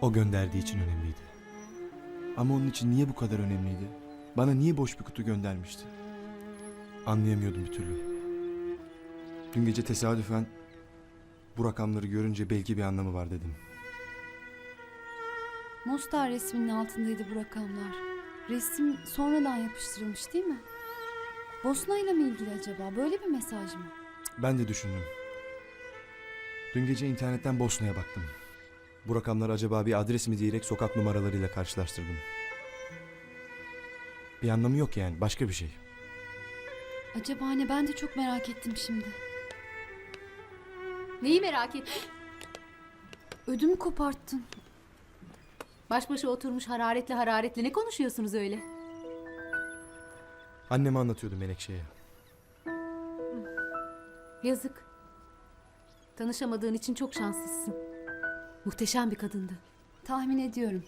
O gönderdiği için önemliydi. Ama onun için niye bu kadar önemliydi? Bana niye boş bir kutu göndermişti? Anlayamıyordum bir türlü. Dün gece tesadüfen bu rakamları görünce belki bir anlamı var dedim. Mostar resminin altındaydı bu rakamlar. Resim sonradan yapıştırılmış değil mi? Bosna ile mi ilgili acaba? Böyle bir mesaj mı? Ben de düşündüm. Dün gece internetten Bosna'ya baktım. Bu rakamları acaba bir adres mi diyerek sokak numaralarıyla karşılaştırdım. Bir anlamı yok yani başka bir şey. Acaba ne? Ben de çok merak ettim şimdi. Neyi merak ettin? Ödümü koparttın. Baş başa oturmuş hararetli hararetli ne konuşuyorsunuz öyle? Anneme anlatıyordum Menekşe'ye. Yazık. Tanışamadığın için çok şanslısın. Muhteşem bir kadındı. Tahmin ediyorum.